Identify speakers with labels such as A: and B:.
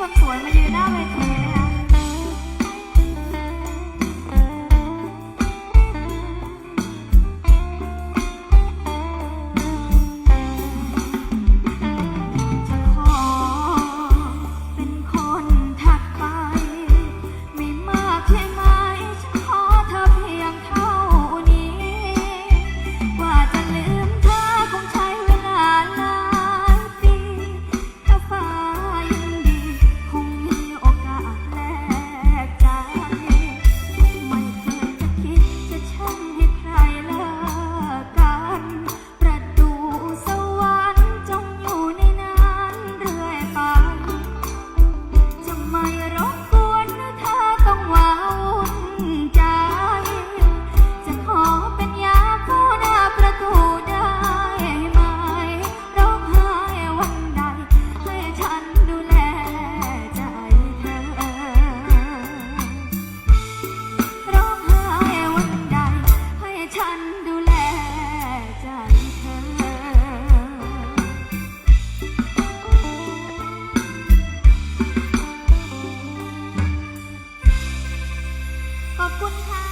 A: คนสวยมายืนหน้าเว ขอบคุณค่ะ